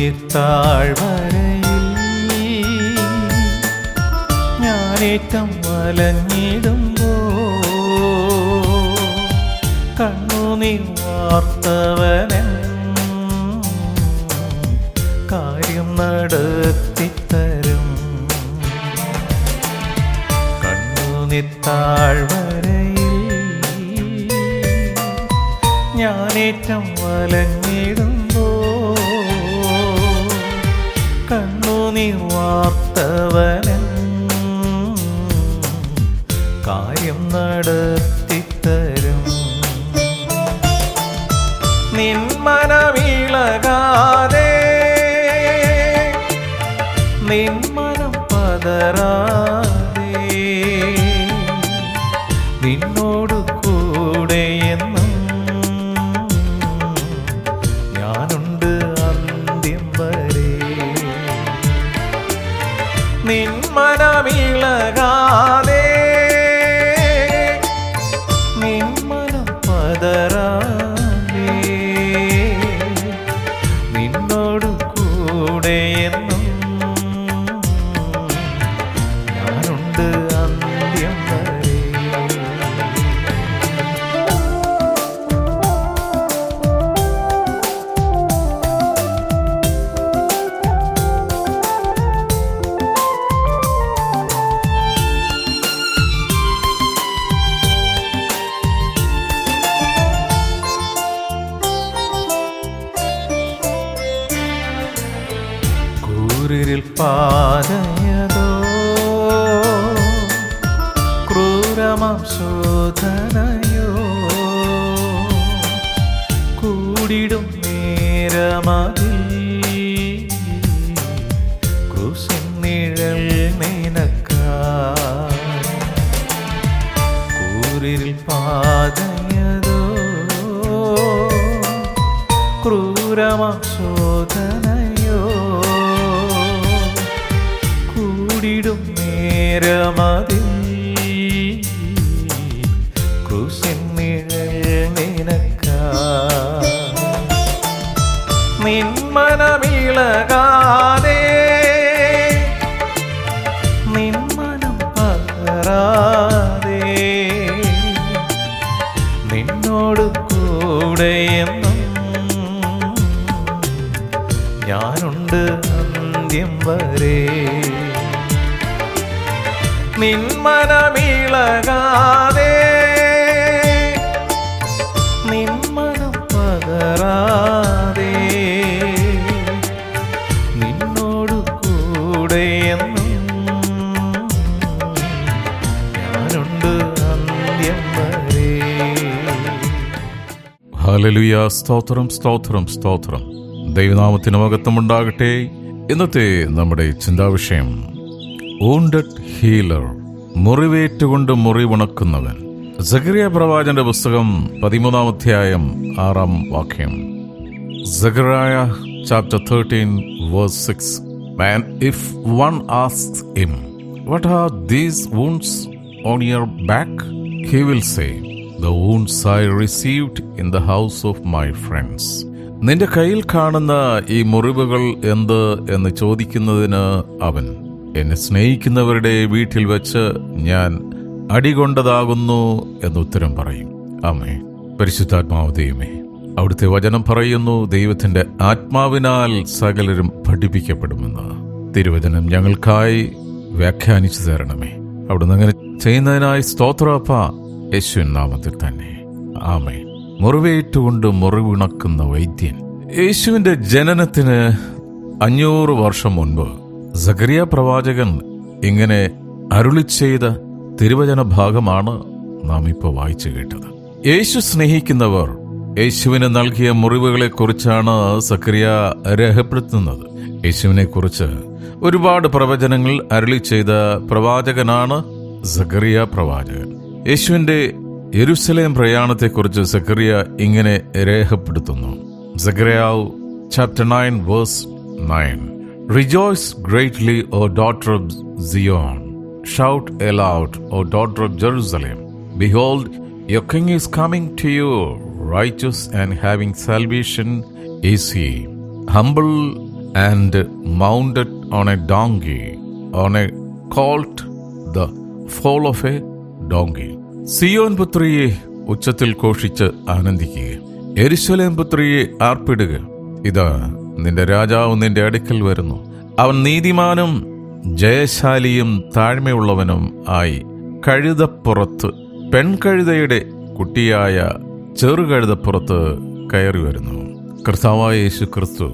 കണ്ണുനിത്താഴ്വരയിൽ ഞാനേറ്റം വലഞ്ഞിടുമ്പോ കണ്ണുനി വാർത്തവനൻ കാര്യം നടത്തിത്തരും. കണ്ണുനിത്താഴ്വരയിൽ ഞാനേറ്റം വലഞ്ഞിടുമ്പോ കണ്ണുനീർ വാർത്തവനൻ കാര്യം നടത്തിത്തരും. നിന്മനമിളകാതെ നിന്മനം പതറാതെ കൂടിടും നേരമതിൽ നിന്മനമിളകാതെ നിന്മനം പകരാതെ. നിന്നോട് കൂടെ എന്നും ഞാനുണ്ട് അന്ത്യം വരെ. നിന്മനമിളകാതെ നിന്മനം പകരാതെ ഹലലുയ സ്തോത്രം സ്തോത്രം സ്തോത്രം. ദൈവനാമത്തിന് മകത്വമുണ്ടാകട്ടെ ഇന്നത്തെ നമ്മുടെ ചിന്താവിഷയം ഊണ്ടഡ് ഹീലർ മുറിവേറ്റുകൊണ്ട് മുറിവുണക്കുന്നവൻ സഖറിയ പ്രവാചന്റെ പുസ്തകം പതിമൂന്നാം അധ്യായം ആറാം വാക്യം. Zechariah chapter thirteen verse six man if one asks him what are these wounds on your back he will say, The wounds I received in the house of my friends നിന്റെ കയ്യിൽ കാണുന്ന ഈ മുറിവുകൾ എന്ത് എന്ന് ചോദിക്കുന്നതിന് അവൻ എന്നെ സ്നേഹിക്കുന്നവരുടെ വീട്ടിൽ വെച്ച് ഞാൻ അടികൊണ്ടതാകുന്നു എന്നുത്തരം പറയും. അമ്മേ പരിശുദ്ധാത്മാവ് ദൈവമേ അവിടുത്തെ വചനം പറയുന്നു ദൈവത്തിന്റെ ആത്മാവിനാൽ സകലരും പഠിപ്പിക്കപ്പെടുമെന്ന്. തിരുവചനം ഞങ്ങൾക്കായി വ്യാഖ്യാനിച്ചു തരണമേ. അവിടുന്ന് അങ്ങനെ ചെയ്യുന്നതിനായി സ്തോത്രപ്പ യേശുവിൻ നാമത്തിൽ തന്നെ. ആമേ മുറിവേറ്റുകൊണ്ട് മുറിവിണക്കുന്ന വൈദ്യൻ. യേശുവിന്റെ ജനനത്തിന് അഞ്ഞൂറ് വർഷം മുൻപ് സഖറിയ പ്രവാചകൻ ഇങ്ങനെ അരുളി ചെയ്ത തിരുവചന ഭാഗമാണ് നാം ഇപ്പോൾ വായിച്ചു കേട്ടത്. യേശു സ്നേഹിക്കുന്നവർ യേശുവിന് നൽകിയ മുറിവുകളെക്കുറിച്ചാണ് സക്രിയ രേഖപ്പെടുത്തുന്നത്. യേശുവിനെ കുറിച്ച് ഒരുപാട് പ്രവചനങ്ങൾ അരുളി ചെയ്ത പ്രവാചകനാണ് സക്കറിയ പ്രവാചകൻ. യേശുവിന്റെ യെരുസലേം പ്രയാണത്തെക്കുറിച്ച് സക്കറിയ ഇങ്ങനെ രേഖപ്പെടുത്തുന്നു സക്കറിയാവ് chapter nine verse nine Rejoice greatly, O daughter of Zion. Shout aloud, O daughter of Jerusalem. Behold, your king is coming to you, righteous and having salvation is he, humble and mounted on a donkey on a colt the foal of a donkey Zion പുത്രിയെ ഉച്ചത്തിൽ ഘോഷിച്ച് ആനന്ദിക്കുക. എരിശലേം പുത്രിയെ ആർപ്പിടുക. ഇതാ നിന്റെ രാജാവ് നിന്റെ അടുക്കൽ വരുന്നു. അവൻ നീതിമാനും ജയശാലിയും താഴ്മയുള്ളവനും ആയി കഴുതപ്പുറത്ത് പെൺകഴുതയുടെ കുട്ടിയായ ചെറുകഴുതപ്പുറത്ത് കയറി വരുന്നു. കർത്താവായ യേശു ക്രിസ്തു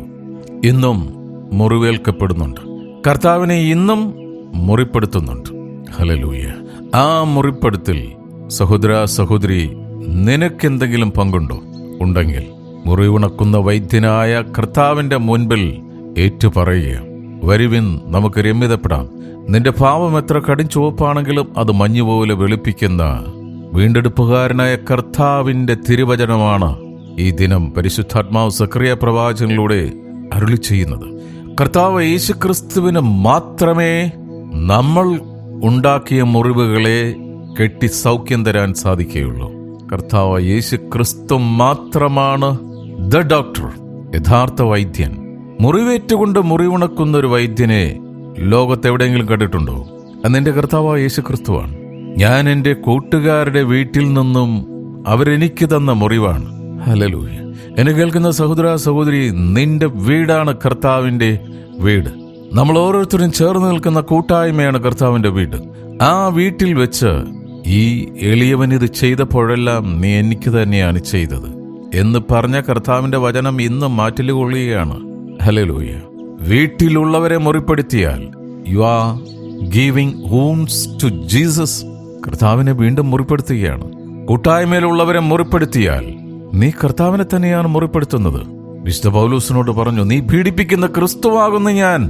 ഇന്നും മുറിവേൽക്കപ്പെടുന്നുണ്ട്. കർത്താവിനെ ഇന്നും മുറിപ്പെടുത്തുന്നുണ്ട്. ഹലലൂയ ആ മുറിപ്പെടുത്തിൽ സഹോദര സഹോദരി നിനക്കെന്തെങ്കിലും പങ്കുണ്ടോ? ഉണ്ടെങ്കിൽ മുറിവുണക്കുന്ന വൈദ്യനായ കർത്താവിന്റെ മുൻപിൽ ഏറ്റുപറയുക. വരുവിൻ നമുക്ക് രമ്യതപ്പെടാം. നിന്റെ പാപം എത്ര കടും ചുവപ്പാണെങ്കിലും അത് മഞ്ഞുപോലെ വെളുപ്പിക്കുന്ന വീണ്ടെടുപ്പുകാരനായ കർത്താവിന്റെ തിരുവചനമാണ് ഈ ദിനം പരിശുദ്ധാത്മാവ് സക്രിയ പ്രവാചകനിലൂടെ അരുളി ചെയ്യുന്നത് കർത്താവ് യേശുക്രിസ്തുവിന് മാത്രമേ നമ്മൾ ഉണ്ടാക്കിയ മുറിവുകളെ കെട്ടി സൗഖ്യം തരാൻ സാധിക്കുകയുള്ളൂ. കർത്താവ് യേശു ക്രിസ്തു മാത്രമാണ് ദ ഡോക്ടർ യഥാർത്ഥ വൈദ്യൻ. മുറിവേറ്റുകൊണ്ട് മുറിവുണക്കുന്ന ഒരു വൈദ്യനെ ലോകത്തെവിടെയെങ്കിലും കണ്ടിട്ടുണ്ടോ? അത് നിന്റെ കർത്താവ് യേശു ക്രിസ്തുവാണ് ഞാൻ എന്റെ കൂട്ടുകാരുടെ വീട്ടിൽ നിന്നും അവരെനിക്ക് തന്ന മുറിവാണ്. ഹലലൂയ എന്നെ കേൾക്കുന്ന സഹോദര സഹോദരി നിന്റെ വീടാണ് കർത്താവിന്റെ വീട്. നമ്മൾ ഓരോരുത്തരും ചേർന്ന് നിൽക്കുന്ന കൂട്ടായ്മയാണ് കർത്താവിന്റെ വീട്. ആ വീട്ടിൽ വെച്ച് ഈ എളിയവൻ ഇത് ചെയ്തപ്പോഴെല്ലാം നീ എനിക്ക് തന്നെയാണ് ചെയ്തത് എന്ന് പറഞ്ഞ കർത്താവിന്റെ വചനം ഇന്നും മാറ്റിലുകൊള്ളുകയാണ് ഹലലൂയ വീട്ടിലുള്ളവരെ മുറിപ്പെടുത്തിയാൽ you are giving homes to Jesus കർത്താവിനെ വീണ്ടും മുറിപ്പെടുത്തുകയാണ്. കൂട്ടായ്മയിലുള്ളവരെ മുറിപ്പെടുത്തിയാൽ നീ കർത്താവിനെ തന്നെയാണ് മുറിപ്പെടുത്തുന്നത്. വിശുദ്ധ പൗലൂസിനോട് പറഞ്ഞു നീ പീഡിപ്പിക്കുന്ന ക്രിസ്തുവാകുന്നു ഞാൻ.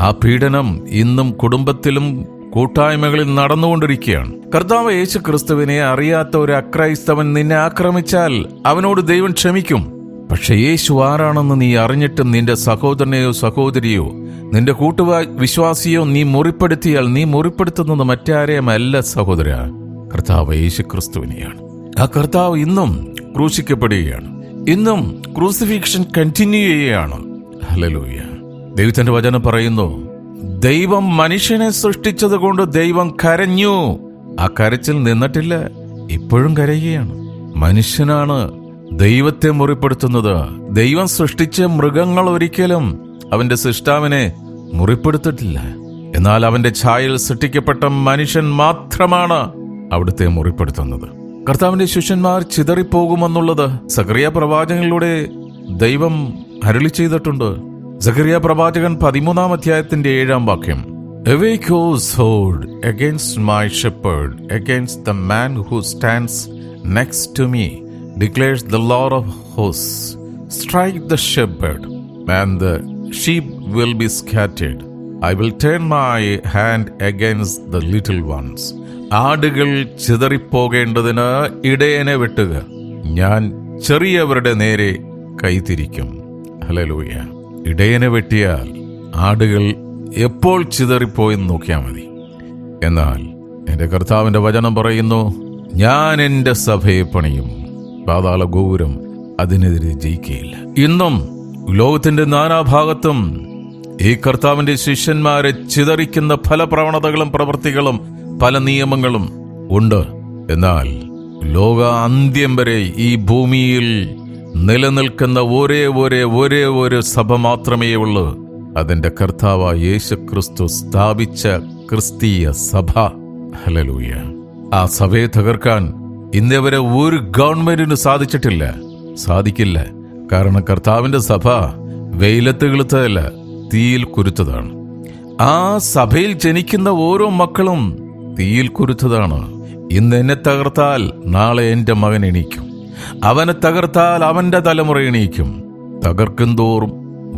ആ പീഡനം ഇന്നും കുടുംബത്തിലും കൂട്ടായ്മകളിൽ നടന്നുകൊണ്ടിരിക്കുകയാണ്. കർത്താവ് യേശു ക്രിസ്തുവിനെ അറിയാത്ത ഒരു അക്രൈസ്തവൻ നിന്നെ ആക്രമിച്ചാൽ അവനോട് ദൈവം ക്ഷമിക്കും. പക്ഷെ യേശു ആരാണെന്ന് നീ അറിഞ്ഞിട്ടും നിന്റെ സഹോദരനെയോ സഹോദരിയോ നിന്റെ കൂട്ടുവാ വിശ്വാസിയോ നീ മുറിപ്പെടുത്തിയാൽ നീ മുറിപ്പെടുത്തുന്നത് മറ്റാരെയുമല്ല സഹോദര. കർത്താവ് യേശു ക്രിസ്തുവിനെയാണ് ആ കർത്താവ് ഇന്നും ക്രൂശിക്കപ്പെടുകയാണ്. ഇന്നും ക്രൂസിഫിക്ഷൻ കണ്ടിന്യൂ ചെയ്യുകയാണ്. ഹലലൂയ ദൈവത്തിന്റെ വചനം പറയുന്നു ദൈവം മനുഷ്യനെ സൃഷ്ടിച്ചത് കൊണ്ട് ദൈവം കരഞ്ഞു. ആ കരച്ചിൽ നിന്നിട്ടില്ല ഇപ്പോഴും കരയുകയാണ്. മനുഷ്യനാണ് ദൈവത്തെ മുറിപ്പെടുത്തുന്നത്. ദൈവം സൃഷ്ടിച്ച മൃഗങ്ങൾ ഒരിക്കലും അവന്റെ സൃഷ്ടാവിനെ മുറിപ്പെടുത്തിട്ടില്ല. എന്നാൽ അവന്റെ ഛായയിൽ സൃഷ്ടിക്കപ്പെട്ട മനുഷ്യൻ മാത്രമാണ് അവിടുത്തെ മുറിപ്പെടുത്തുന്നത്. കർത്താവിന്റെ ശിഷ്യന്മാർ ചിതറിപ്പോകുമെന്നുള്ളത് സക്രിയ പ്രവാചകനിലൂടെ ദൈവം അരളി ചെയ്തിട്ടുണ്ട്. സക്കറിയ പ്രവാചകൻ പതിമൂന്നാം അധ്യായത്തിന്റെ ഏഴാം വാക്യം. Hold against my shepherd against the man who stands next to me declares the lord of hose strike the shepherd and the sheep will be scattered I will turn my hand against the little ones ആടുകൾ ചിതറിപ്പോകേണ്ടതിന് ഇടയനെ വെട്ടുക. ഞാൻ ചെറിയവരുടെ നേരെ കൈതിരിക്കും. Hello ലൂയ്യാ ഇടയനെ വെട്ടിയാൽ ആടുകൾ എപ്പോൾ ചിതറിപ്പോയെന്ന് നോക്കിയാൽ മതി. എന്നാൽ എന്റെ കർത്താവിന്റെ വചനം പറയുന്നു ഞാൻ എന്റെ സഭയെ പണിയും പാതാള ഗോപുരം അതിനെതിരെ ജയിക്കുകയില്ല ഇന്നും ലോകത്തിന്റെ നാനാഭാഗത്തും ഈ കർത്താവിന്റെ ശിഷ്യന്മാരെ ചിതറിക്കുന്ന പല പ്രവണതകളും പ്രവൃത്തികളും പല നിയമങ്ങളും ഉണ്ട്. എന്നാൽ ലോക അന്ത്യം വരെ ഈ ഭൂമിയിൽ നിലനിൽക്കുന്ന ഒരേ ഒരേ ഒരേ ഒരു സഭ മാത്രമേ ഉള്ളൂ. അതിന്റെ കർത്താവ് യേശു ക്രിസ്തു സ്ഥാപിച്ച ക്രിസ്തീയ സഭ. ഹലലൂയ ആ സഭയെ തകർക്കാൻ ഇന്നേവരെ ഒരു ഗവൺമെന്റിന് സാധിച്ചിട്ടില്ല. സാധിക്കില്ല. കാരണം കർത്താവിന്റെ സഭ വെയിലത്ത് കിളുത്തതല്ല തീയിൽ കുരുത്തതാണ്. ആ സഭയിൽ ജനിക്കുന്ന ഓരോ മക്കളും തീയിൽ കുരുത്തതാണ്. ഇന്ന് എന്നെ തകർത്താൽ നാളെ എന്റെ മകൻ എണീക്കും. അവനെ തകർത്താൽ അവന്റെ തലമുറ എണീക്കും. തകർക്കും തോറും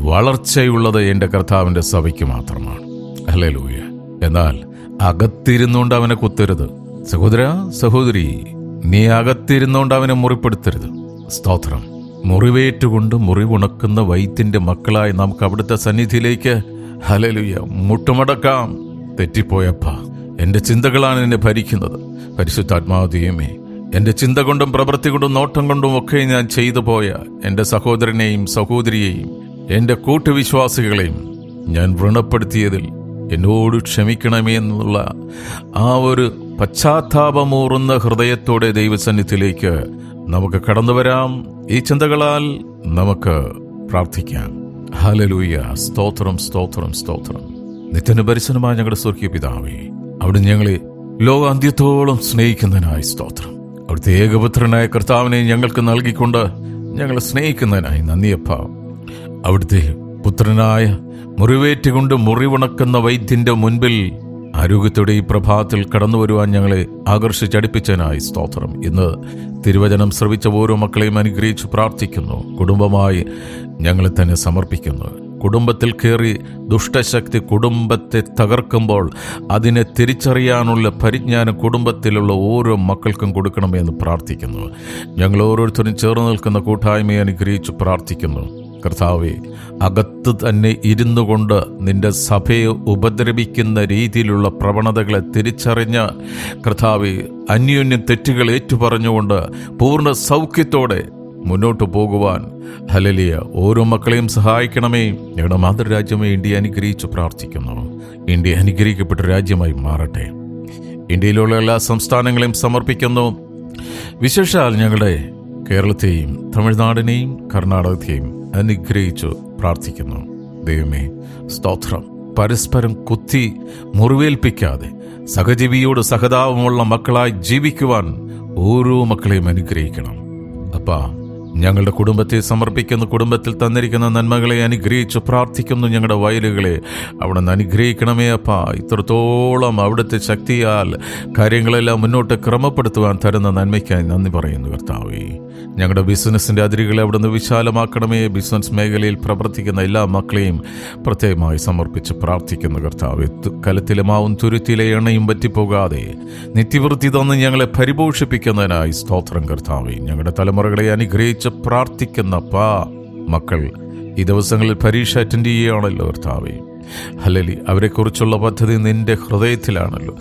വളർച്ചയുള്ളത് എന്റെ കർത്താവിന്റെ സഭയ്ക്ക് മാത്രമാണ്. അല്ലേ ലൂയ എന്നാൽ അകത്തിരുന്നുകൊണ്ട് അവനെ കുത്തരുത്. സഹോദര സഹോദരി നീ അകത്തിരുന്നുകൊണ്ട് അവനെ മുറിപ്പെടുത്തരുത്. സ്തോത്രം. മുറിവേറ്റുകൊണ്ട് മുറിവുണക്കുന്ന വൈദ്യന്റെ മക്കളായി നമുക്ക് അവിടുത്തെ സന്നിധിയിലേക്ക് ഹലലുയ മുട്ടുമടക്കാം. തെറ്റിപ്പോയപ്പ എന്റെ ചിന്തകളാണ് എന്നെ ഭരിക്കുന്നത്. പരിശുദ്ധാത്മാവ് ദൈവമേ എന്റെ ചിന്ത കൊണ്ടും പ്രവൃത്തി കൊണ്ടും നോട്ടം കൊണ്ടും ഒക്കെ ഞാൻ ചെയ്തു പോയ എന്റെ സഹോദരനെയും സഹോദരിയെയും എന്റെ കൂട്ടുവിശ്വാസികളെയും ഞാൻ വ്രണപ്പെടുത്തിയതിൽ എന്നോട് ക്ഷമിക്കണമേ എന്നുള്ള ആ ഒരു പശ്ചാത്താപമൂറുന്ന ഹൃദയത്തോടെ ദൈവസന്നിധിയിലേക്ക് നമുക്ക് കടന്നു വരാം. ഈ ചിന്തകളാൽ നമുക്ക് പ്രാർത്ഥിക്കാം. ഹലലൂയ സ്തോത്രം സ്തോത്രം സ്തോത്രം. നിത്യന് പരിസരമായ ഞങ്ങളുടെ സ്വർഗീയ പിതാവേ അവിടെ ഞങ്ങളെ ലോകാന്ത്യത്തോളം സ്നേഹിക്കുന്നതിനായി സ്തോത്രം. അവിടുത്തെ ഏകപുത്രനായ കർത്താവിനെ ഞങ്ങൾക്ക് നൽകിക്കൊണ്ട് ഞങ്ങളെ സ്നേഹിക്കുന്നതിനായി നന്ദിയപ്പ അവിടുത്തെ പുത്രനായ മുറിവേറ്റുകൊണ്ട് മുറിവുണക്കുന്ന വൈദ്യന്റെ മുൻപിൽ ആരോഗ്യത്തോടെ ഈ പ്രഭാതത്തിൽ കടന്നു വരുവാൻ ഞങ്ങളെ ആകർഷിച്ചടിപ്പിച്ചതിനായി സ്തോത്രം. ഇന്ന് തിരുവചനം ശ്രവിച്ച ഓരോ മക്കളെയും അനുഗ്രഹിച്ച് പ്രാർത്ഥിക്കുന്നു. കുടുംബമായി ഞങ്ങളെ തന്നെ സമർപ്പിക്കുന്നു. കുടുംബത്തിൽ കയറി ദുഷ്ടശക്തി കുടുംബത്തെ തകർക്കുമ്പോൾ അതിനെ തിരിച്ചറിയാനുള്ള പരിജ്ഞാനം കുടുംബത്തിലുള്ള ഓരോ മക്കൾക്കും കൊടുക്കണമെന്ന് പ്രാർത്ഥിക്കുന്നു. ഞങ്ങൾ ഓരോരുത്തരും ചേർന്ന് നിൽക്കുന്ന കൂട്ടായ്മയെ അനുഗ്രഹിച്ച് പ്രാർത്ഥിക്കുന്നു. കർത്താവെ അകത്ത് തന്നെ ഇരുന്നു കൊണ്ട് നിന്റെ സഭയെ ഉപദ്രവിക്കുന്ന രീതിയിലുള്ള പ്രവണതകളെ തിരിച്ചറിഞ്ഞ് കർത്താവെ അന്യോന്യം തെറ്റുകൾ ഏറ്റുപറഞ്ഞുകൊണ്ട് പൂർണ സൗഖ്യത്തോടെ മുന്നോട്ട് പോകുവാൻ. ഹലലിയ ഓരോ മക്കളെയും സഹായിക്കണമേ. ഞങ്ങളുടെ മാതൃരാജ്യമേ ഇന്ത്യ അനുഗ്രഹിച്ചു പ്രാർത്ഥിക്കുന്നു. ഇന്ത്യ അനുഗ്രഹിക്കപ്പെട്ട രാജ്യമായി മാറട്ടെ. ഇന്ത്യയിലുള്ള എല്ലാ സംസ്ഥാനങ്ങളെയും സമർപ്പിക്കുന്നു. വിശേഷാൽ ഞങ്ങളുടെ കേരളത്തെയും തമിഴ്നാടിനെയും കർണാടകത്തെയും അനുഗ്രഹിച്ചു പ്രാർത്ഥിക്കുന്നു. ദൈവമേ സ്തോത്രം. പരസ്പരം കുത്തി മുറിവേൽപ്പിക്കാതെ സഹജീവിയോട് സഹതാപമുള്ള മക്കളായി ജീവിക്കുവാൻ ഓരോ മക്കളെയും അനുഗ്രഹിക്കണം. അപ്പാ ഞങ്ങളുടെ കുടുംബത്തെ സമർപ്പിക്കുന്ന കുടുംബത്തിൽ തന്നിരിക്കുന്ന നന്മകളെ അനുഗ്രഹിച്ച് പ്രാർത്ഥിക്കുന്നു ഞങ്ങളുടെ വയലുകളെ. അവിടെ നിന്ന് അനുഗ്രഹിക്കണമേ അപ്പ. ഇത്രത്തോളം അവിടുത്തെ ശക്തിയാൽ കാര്യങ്ങളെല്ലാം മുന്നോട്ട് ക്രമപ്പെടുത്തുവാൻ തരുന്ന നന്മയ്ക്കായി നന്ദി പറയുന്നു കർത്താവേ. ഞങ്ങളുടെ ബിസിനസിന്റെ അതിരുകളെ അവിടെ നിന്ന് വിശാലമാക്കണമേ. ബിസിനസ് മേഖലയിൽ പ്രവർത്തിക്കുന്ന എല്ലാ മക്കളെയും പ്രത്യേകമായി സമർപ്പിച്ച് പ്രാർത്ഥിക്കുന്നു കർത്താവ് കലത്തിലെ മാവും തുരുത്തിലെ എണ്ണയും പറ്റിപ്പോകാതെ നിത്യവൃത്തി തന്ന് ഞങ്ങളെ പരിപോഷിപ്പിക്കുന്നതിനായി സ്തോത്രം കർത്താവെ. ഞങ്ങളുടെ തലമുറകളെ അനുഗ്രഹിച്ച് പ്രാർത്ഥിക്കുന്ന പാ മക്കൾ ഈ ദിവസങ്ങളിൽ പരീക്ഷ അറ്റൻഡ് ചെയ്യുകയാണല്ലോ കർത്താവെ. ഹലലി അവരെക്കുറിച്ചുള്ള പദ്ധതി നിന്റെ ഹൃദയത്തിലാണല്ലോ.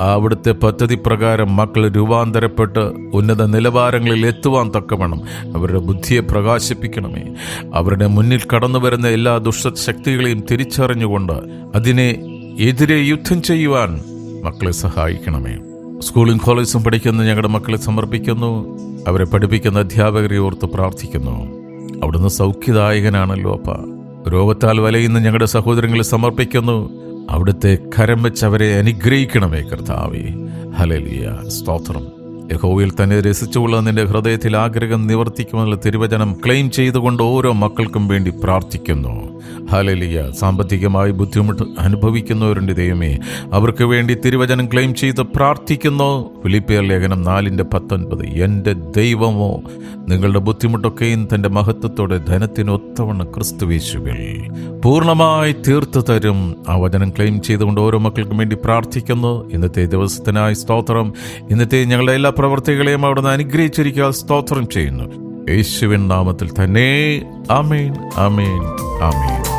അവിടുത്തെ പദ്ധതി പ്രകാരം മക്കൾ രൂപാന്തരപ്പെട്ട് ഉന്നത നിലവാരങ്ങളിൽ എത്തുവാൻ തക്കവണ്ണം അവരുടെ ബുദ്ധിയെ പ്രകാശിപ്പിക്കണമേ. അവരുടെ മുന്നിൽ കടന്നു വരുന്ന എല്ലാ ദുഷ്ടശക്തികളെയും തിരിച്ചറിഞ്ഞുകൊണ്ട് അതിനെ എതിരെ യുദ്ധം ചെയ്യുവാൻ മക്കളെ സഹായിക്കണമേ. സ്കൂളും കോളേജും പഠിക്കുന്ന ഞങ്ങളുടെ മക്കളെ സമർപ്പിക്കുന്നു. അവരെ പഠിപ്പിക്കുന്ന അധ്യാപകരെ ഓർത്ത് പ്രാർത്ഥിക്കുന്നു. അവിടുന്ന് സൗഖ്യദായകനാണല്ലോ അപ്പ. രോഗത്താൽ വലയുന്ന ഞങ്ങളുടെ സഹോദരങ്ങളെ സമർപ്പിക്കുന്നു. അവിടുത്തെ കരം വെച്ച് അവരെ അനുഗ്രഹിക്കണമേ കർത്താവേ. ഹലലിയ സ്തോത്രം. യഹോവയിൽ തന്നെ രസിച്ചുള്ള നിന്റെ ഹൃദയത്തിൽ ആഗ്രഹം നിവർത്തിക്കുമെന്നുള്ള തിരുവചനം ക്ലെയിം ചെയ്തുകൊണ്ട് ഓരോ മക്കൾക്കും വേണ്ടി പ്രാർത്ഥിക്കുന്നു. ഹലലിയ സാമ്പത്തികമായി ബുദ്ധിമുട്ട് അനുഭവിക്കുന്നവരുണ്ട് ദൈവമേ. അവർക്ക് വേണ്ടി തിരുവചനം ക്ലെയിം ചെയ്ത് പ്രാർത്ഥിക്കുന്നു. ഫിലിപ്പിയർ ലേഖനം നാലിന്റെ പത്തൊൻപത്. എന്റെ ദൈവമോ നിങ്ങളുടെ ബുദ്ധിമുട്ടൊക്കെയും തന്റെ മഹത്വത്തോടെ ധനത്തിനൊത്തവണ്ണം ക്രിസ്തുവേശുവിൽ പൂർണമായി തീർത്തു തരും. ആ വചനം ക്ലെയിം ചെയ്തുകൊണ്ട് ഓരോ മക്കൾക്കും വേണ്ടി പ്രാർത്ഥിക്കുന്നു. ഇന്നത്തെ ദിവസത്തിനായി സ്തോത്രം. ഇന്നത്തെ ഞങ്ങളുടെ എല്ലാ പ്രവർത്തികളെയും അവിടുന്ന് അനുഗ്രഹിച്ചിരിക്കുക സ്തോത്രം ചെയ്യുന്നു. യേശുവിൻ നാമത്തിൽ തന്നെ. ആമേൻ ആമേൻ ആമേൻ.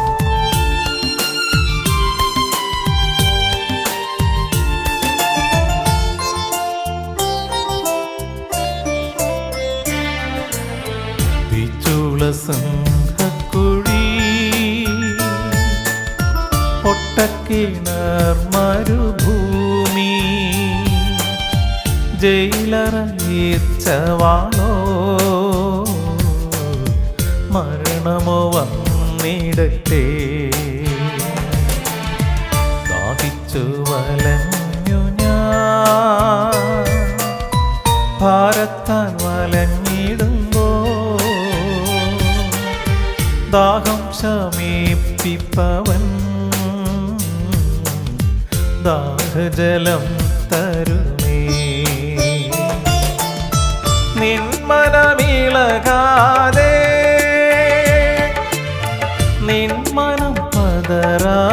ജയിലറയിച്ചവാളോ മരണമോ വന്നിടട്ടെ? ദാഹിച്ചു വലഞ്ഞു ഞാൻ. ഭാരത്താൽ വലഞ്ഞിടുമ്പോ ദാഹം ശമീപ്പിപ്പവൻ. ദാഹജലം പതറാതെ